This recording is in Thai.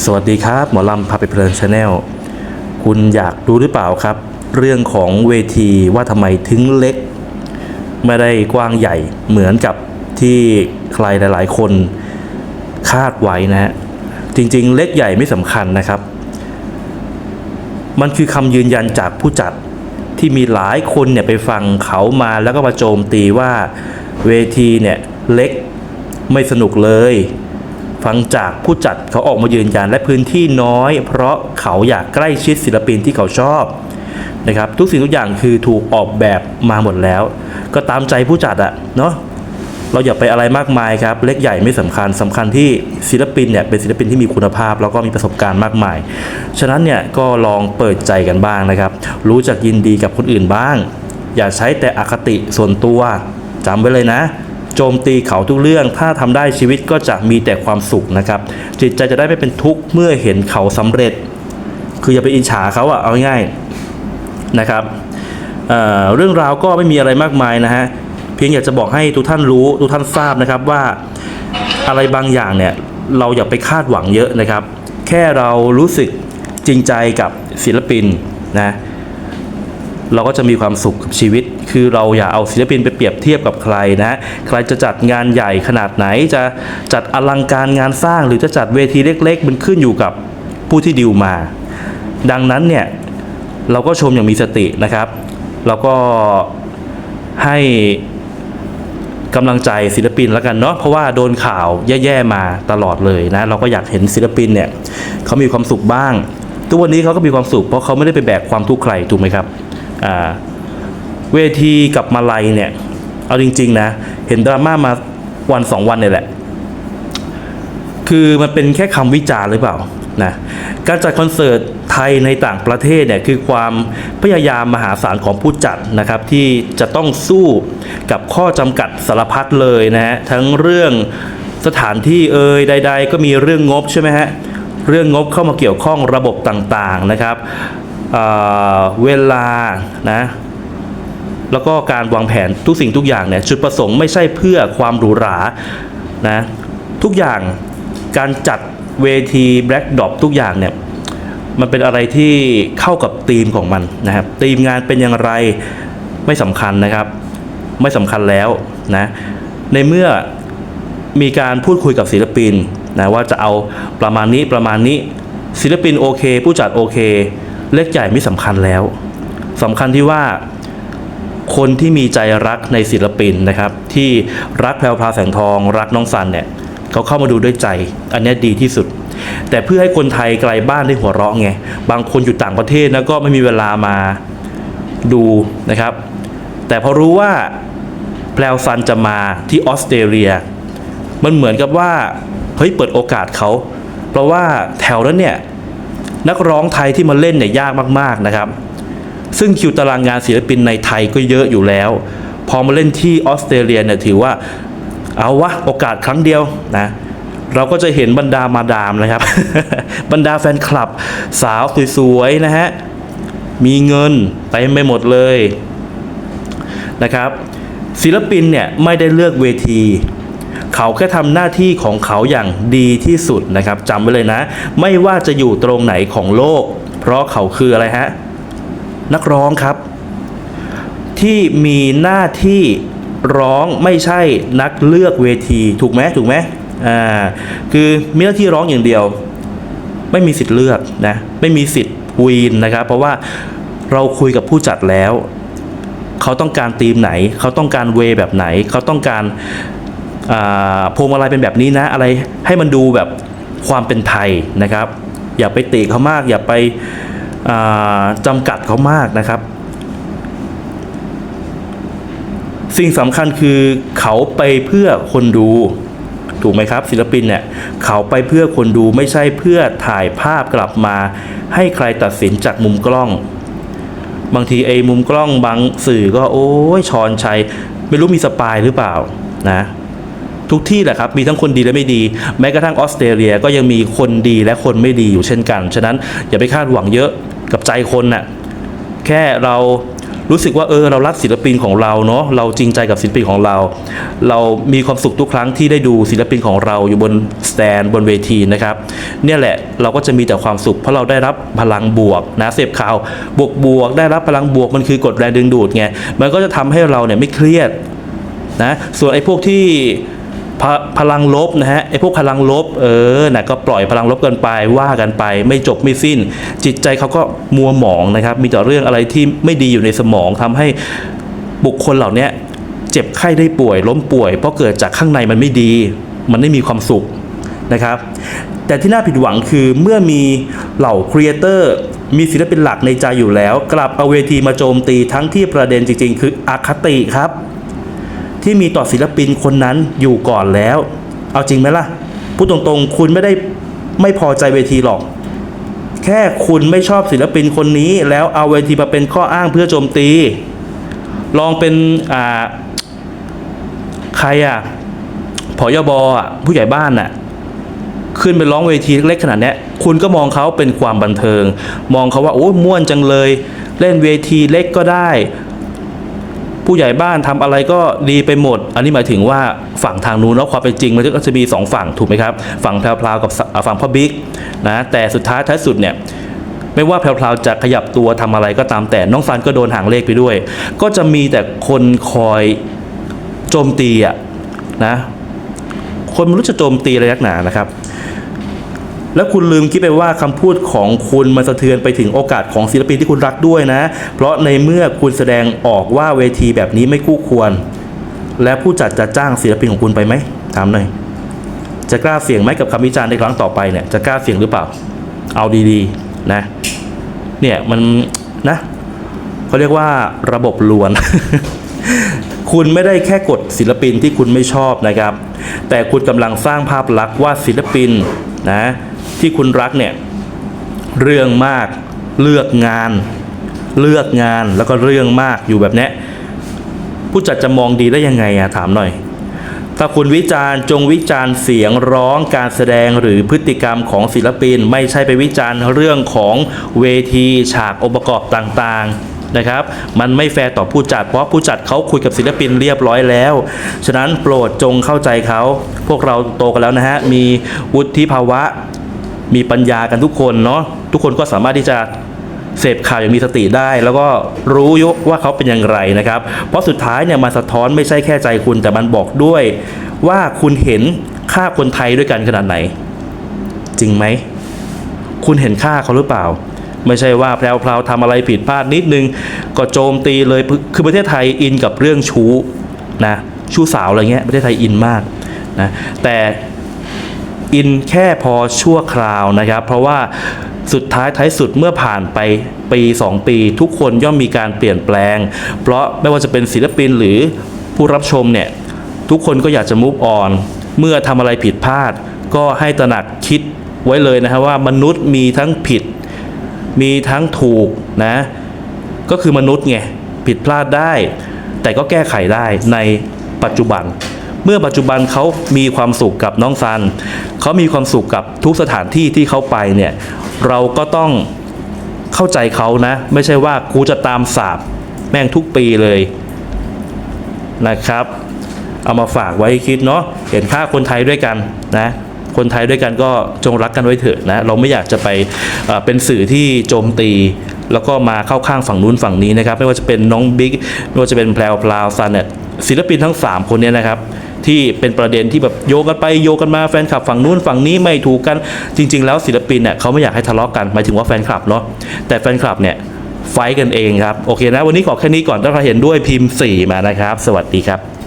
สวัสดีครับ หมอลำพาไปเพลินชาแนลคุณอยากรู้หรือเปล่าครับ เรื่องของเวทีว่าทำไมถึงเล็ก ไม่ได้กว้างใหญ่เหมือนกับที่ใครหลาย ๆ คนคาดไว้นะฮะจริง ๆ เล็กใหญ่ไม่สำคัญนะครับ มันคือคำยืนยันจากผู้จัดที่มีหลายคนเนี่ยไปฟังเขามาแล้วก็มาโจมตีว่าเวทีเนี่ยเล็กไม่สนุกเลย ฟังจากผู้จัดเขาออกมายืนยันและพื้นที่น้อย เพราะเขาอยากใกล้ชิดศิลปินที่เขาชอบนะครับทุกสิ่งทุกอย่างคือถูกออกแบบมาหมดแล้ว ก็ตามใจผู้จัดอะเนาะเราอย่าไปอะไรมากมายครับ เล็กใหญ่ไม่สำคัญสำคัญที่ศิลปินเนี่ยเป็นศิลปินที่มีคุณภาพ แล้วก็มีประสบการณ์มากมาย ฉะนั้นเนี่ยก็ลองเปิดใจกันบ้างนะครับ รู้จักยินดีกับคนอื่นบ้าง อย่าใช้แต่อคติส่วนตัวจำไว้เลยนะ โจมตีเขาทุกเรื่อง ถ้าทำได้ชีวิตก็จะมีแต่ความสุขนะครับ จิตใจจะได้ไม่เป็นทุกข์เมื่อเห็นเขาสำเร็จ คืออย่าไปอิจฉาเขาอะเอาง่ายนะครับเเรื่องราวก็ไม่มีอะไรมากมายนะฮะเพียงอยากจะบอกให้ทุกท่านรู้ทุกท่านทราบนะครับว่าอะไรบางอย่างเนี่ยเราอย่าไปคาดหวังเยอะนะครับ แค่เรารู้สึกจริงใจกับศิลปินนะ เราก็จะมีความสุขกับชีวิต คือเราอย่าเอาศิลปินไปเปรียบเทียบกับใครนะ ใครจะจัดงานใหญ่ขนาดไหน จะจัดอลังการงานสร้าง หรือจะจัดเวทีเล็ก ๆ มันขึ้นอยู่กับผู้ที่ดิวมา ดังนั้นเนี่ยเราก็ชมอย่างมีสตินะครับเราก็ให้กำลังใจศิลปินแล้วกันเนาะเพราะว่าโดนข่าวแย่ๆมาตลอดเลยนะ เราก็อยากเห็นศิลปินเนี่ยเขามีความสุขบ้าง ทุกวันนี้เขาก็มีความสุขเพราะเขาไม่ได้ไปแบกความทุกข์ใครถูกไหมครับ เวทีกับมาลัยเนี่ย เอาจริง ๆ นะ เห็นดราม่ามาวันสองวันเนี่ยแหละ คือมันเป็นแค่คำวิจารณ์หรือเปล่านะการจัดคอนเสิร์ตไทยในต่างประเทศเนี่ยคือความพยายามมหาศาลของผู้จัดนะครับ ที่จะต้องสู้กับข้อจำกัดสารพัดเลยนะฮะทั้งเรื่องสถานที่เอ่ยใด ๆ ก็มีเรื่องงบใช่ไหมฮะเรื่องงบเข้ามาเกี่ยวข้องระบบต่างๆนะครับ เเวลานะแล้วก็การวางแผนทุกสิ่งทุกอย่างเนี่ยจุดประสงค์ไม่ใช่เพื่อความหรูหรานะทุกอย่างการจัดเวทีแบล็กดอปทุกอย่างเนี่ยมันเป็นอะไรที่เข้ากับธีมของมันนะครับธีมงานเป็นอย่างไรไม่สำคัญนะครับ ไม่สำคัญแล้วนะในเมื่อมีการพูดคุยกับศิลปินนะว่าจะเอาประมาณนี้ประมาณนี้ศิลปินโอเค ผู้จัดโอเค เล็กใหญ่ไม่สำคัญแล้วสำคัญที่ว่าคนที่มีใจรักในศิลปินนะครับ ที่รักแพรวพราแสงทอง รักน้องสันเนี่ยเขาเข้ามาดูด้วยใจ อันนี้ดีที่สุด แต่เพื่อให้คนไทยไกลบ้านได้หัวเราะไงบางคนอยู่ต่างประเทศนะก็ไม่มีเวลามาดูนะครับ แต่พอรู้ว่าแพรวซันจะมาที่ออสเตรเลีย มันเหมือนกับว่าเฮ้ยเปิดโอกาสเขา เพราะว่าแถวนั้นเนี่ย นักร้องไทยที่มาเล่นเนี่ยยากมากๆนะครับ ซึ่งคิวตารางงานศิลปินในไทยก็เยอะอยู่แล้ว พอมาเล่นที่ออสเตรเลียเนี่ยถือว่าเอาวะโอกาสครั้งเดียวนะเราก็จะเห็นบรรดามาดามนะครับ บรรดาแฟนคลับ สาวสวยๆนะฮะมีเงินไปไม่หมดเลยนะครับ ศิลปินเนี่ยไม่ได้เลือกเวที เขาแค่ทำหน้าที่ของเขาอย่างดีที่สุดนะครับจำไว้เลยนะ ไม่ว่าจะอยู่ตรงไหนของโลก เพราะเขาคืออะไรฮะ นักร้องครับ ที่มีหน้าที่ร้องไม่ใช่นักเลือกเวทีถูกไหมถูกไหมอ่าคือมีหน้าที่ร้องอย่างเดียว ไม่มีสิทธิ์เลือกนะไม่มีสิทธิ์วีนนะครับ เพราะว่าเราคุยกับผู้จัดแล้ว เขาต้องการธีมไหน เขาต้องการเวยแบบไหน เขาต้องการ พวงมาลัยเป็นแบบนี้นะอะไรให้มันดูแบบความเป็นไทยนะครับ อย่าไปติเขามาก อย่าไปาจำกัดเขามากนะครับ สิ่งสำคัญคือเขาไปเพื่อคนดูถูกไหมครับ ศิลปินเนี่ยเขาไปเพื่อคนดูไม่ใช่เพื่อถ่ายภาพกลับมา ให้ใครตัดสินจากมุมกล้อง บางทีไอ้มุมกล้องบางสื่อก็โอ้ยชอนชัย ไม่รู้มีสปายหรือเปล่านะ ทุกที่แหละครับ มีทั้งคนดีและไม่ดี แม้กระทั่งออสเตรเลียก็ยังมีคนดีและคนไม่ดีอยู่เช่นกัน ฉะนั้นอย่าไปคาดหวังเยอะกับใจคนน่ะแค่เรารู้สึกว่าเออเรารักศิลปินของเราเนาะเราจริงใจกับศิลปินของเรา เรามีความสุขทุกครั้งที่ได้ดูศิลปินของเราอยู่บนสแตนบนเวทีนะครับเนี่ยแหละเราก็จะมีแต่ความสุข เพราะเราได้รับพลังบวกนะเสพข่าวบวกบวกได้รับพลังบวกมันคือกฎแรงดึงดูดไงมันก็จะทำให้เราเนี่ยไม่เครียดนะส่วนไอ้พวกที่ พพลังลบนะฮะไอ้พวกพลังลบเออนะก็ปล่อยพลังลบกันไปว่ากันไป ไม่จบไม่สิ้น จิตใจเขาก็มัวหมองนะครับ มีแต่เรื่องอะไรที่ไม่ดีอยู่ในสมองทำให้บุคคลเหล่านี้เจ็บไข้ได้ป่วย ล้มป่วย เพราะเกิดจากข้างในมันไม่ดี มันไม่มีความสุขนะครับ แต่ที่น่าผิดหวังคือเมื่อมีเหล่าครีเอเตอร์มีศิลปินหลักในใจอยู่แล้ว กลับเอาเวทีมาโจมตีทั้งที่ประเด็นจริง ๆ คืออคติครับ ที่มีต่อศิลปินคนนั้นอยู่ก่อนแล้ว เอาจริงไหมล่ะ พูดตรงๆ คุณไม่ได้ไม่พอใจเวทีหรอก แค่คุณไม่ชอบศิลปินคนนี้ แล้วเอาเวทีมาเป็นข้ออ้างเพื่อโจมตี ลองเป็นอ่าใครอะผอยบอะผู้ใหญ่บ้านอะขึ้นไปร้องเวทีเล็กขนาดนี้คุณก็มองเขาเป็นความบันเทิง มองเขาว่าโอ้ยม่วนจังเลย เล่นเวทีเล็กก็ได้ ผู้ใหญ่บ้านทำอะไรก็ดีไปหมด อันนี้หมายถึงว่าฝั่งทางนู้นแล้วความเป็นจริงมันก็จะมีสองฝั่งถูกไหมครับ ฝั่งแพรวๆกับฝั่งพ่อบิ๊กนะแต่สุดท้ายท้ายสุดเนี่ยไม่ว่าแพรวๆจะขยับตัวทำอะไรก็ตามแต่น้องฟันก็โดนหางเลขไปด้วย ก็จะมีแต่คนคอยโจมตีอะนะ คนไม่รู้จะโจมตีอะไรนักหนานะครับ แล้วคุณลืมคิดไปว่าคำพูดของคุณมันสะเทือนไปถึงโอกาสของศิลปินที่คุณรักด้วยนะ เพราะในเมื่อคุณแสดงออกว่าเวทีแบบนี้ไม่คู่ควร และผู้จัดจะจ้างศิลปินของคุณไปไหมถามหน่อยจะกล้าเสี่ยงไหมกับคำวิจารณ์ในครั้งต่อไปเนี่ยจะกล้าเสี่ยงหรือเปล่า เอาดีๆนะ เนี่ยมันนะเขาเรียกว่าระบบลวน คุณไม่ได้แค่กดศิลปินที่คุณไม่ชอบนะครับ แต่คุณกำลังสร้างภาพลักษณ์ว่าศิลปินนะ ที่คุณรักเนี่ยเรื่องมากเลือกงาน เลือกงานแล้วก็เรื่องมากอยู่แบบเนี้ยผู้จัดจะมองดีได้ยังไงอะถามหน่อย ถ้าคุณวิจารณ์จงวิจารณ์เสียงร้องการแสดงหรือพฤติกรรมของศิลปิน ไม่ใช่ไปวิจารณ์เรื่องของเวทีฉากองค์ประกอบต่างๆนะครับ มันไม่แฟร์ต่อผู้จัด เพราะผู้จัดเขาคุยกับศิลปินเรียบร้อยแล้ว ฉะนั้นโปรดจงเข้าใจเขา พวกเราโตกันแล้วนะฮะมีวุฒิภาวะ มีปัญญากันทุกคนเนาะทุกคนก็สามารถที่จะเสพข่าวอย่างมีสติได้ แล้วก็รู้ยกว่าเขาเป็นอย่างไรนะครับ เพราะสุดท้ายเนี่ยมันสะท้อนไม่ใช่แค่ใจคุณ แต่มันบอกด้วยว่าคุณเห็นค่าคนไทยด้วยกันขนาดไหน จริงไหม คุณเห็นค่าเขาหรือเปล่า ไม่ใช่ว่าแพรวๆทำอะไรผิดพลาดนิดนึง ก็โจมตีเลยคือประเทศไทยอินกับเรื่องชู้นะชู้สาวอะไรเงี้ยประเทศไทยอินมากนะแต่ อินแค่พอชั่วคราวนะครับ เพราะว่าสุดท้ายท้ายสุดเมื่อผ่านไปปี 2 ปี ทุกคนย่อมมีการเปลี่ยนแปลง เพราะไม่ว่าจะเป็นศิลปินหรือผู้รับชมเนี่ย ทุกคนก็อยากจะมุฟออนเมื่อทำอะไรผิดพลาด ก็ให้ตระหนักคิดไว้เลยนะครับว่ามนุษย์มีทั้งผิด มีทั้งถูกนะ ก็คือมนุษย์ไงผิดพลาดได้ แต่ก็แก้ไขได้ในปัจจุบัน เมื่อปัจจุบันเขามีความสุขกับน้องซันเขามีความสุขกับทุกสถานที่ที่เขาไปเนี่ยเราก็ต้องเข้าใจเขานะ ไม่ใช่ว่ากูจะตามสาบแม่งทุกปีเลยนะครับ เอามาฝากไว้คิดเนาะเห็นค่าคนไทยด้วยกันนะคนไทยด้วยกันก็จงรักกันไว้เถอะนะ เราไม่อยากจะไปเป็นสื่อที่โจมตี แล้วก็มาเข้าข้างฝั่งนู้นฝั่งนี้นะครับ ไม่ว่าจะเป็นน้องบิ๊กไม่ว่าจะเป็นแพรวพลาวซันเนี่ยศิลปินทั้ง 3 คนเนี่ยนะครับ ที่เป็นประเด็นที่แบบโยกันไปโยกันมาแฟนคลับฝั่งนู้นฝั่งนี้ไม่ถูกกันจริง ๆ แล้วศิลปินเนี่ยเขาไม่อยากให้ทะเลาะกันหมายถึงว่าแฟนคลับเนาะแต่แฟนคลับเนี่ยไฟกันเองครับ โอเคนะ วันนี้ขอแค่นี้ก่อนถ้าใครเห็นด้วยพิมพ์ 4 มานะครับ สวัสดีครับ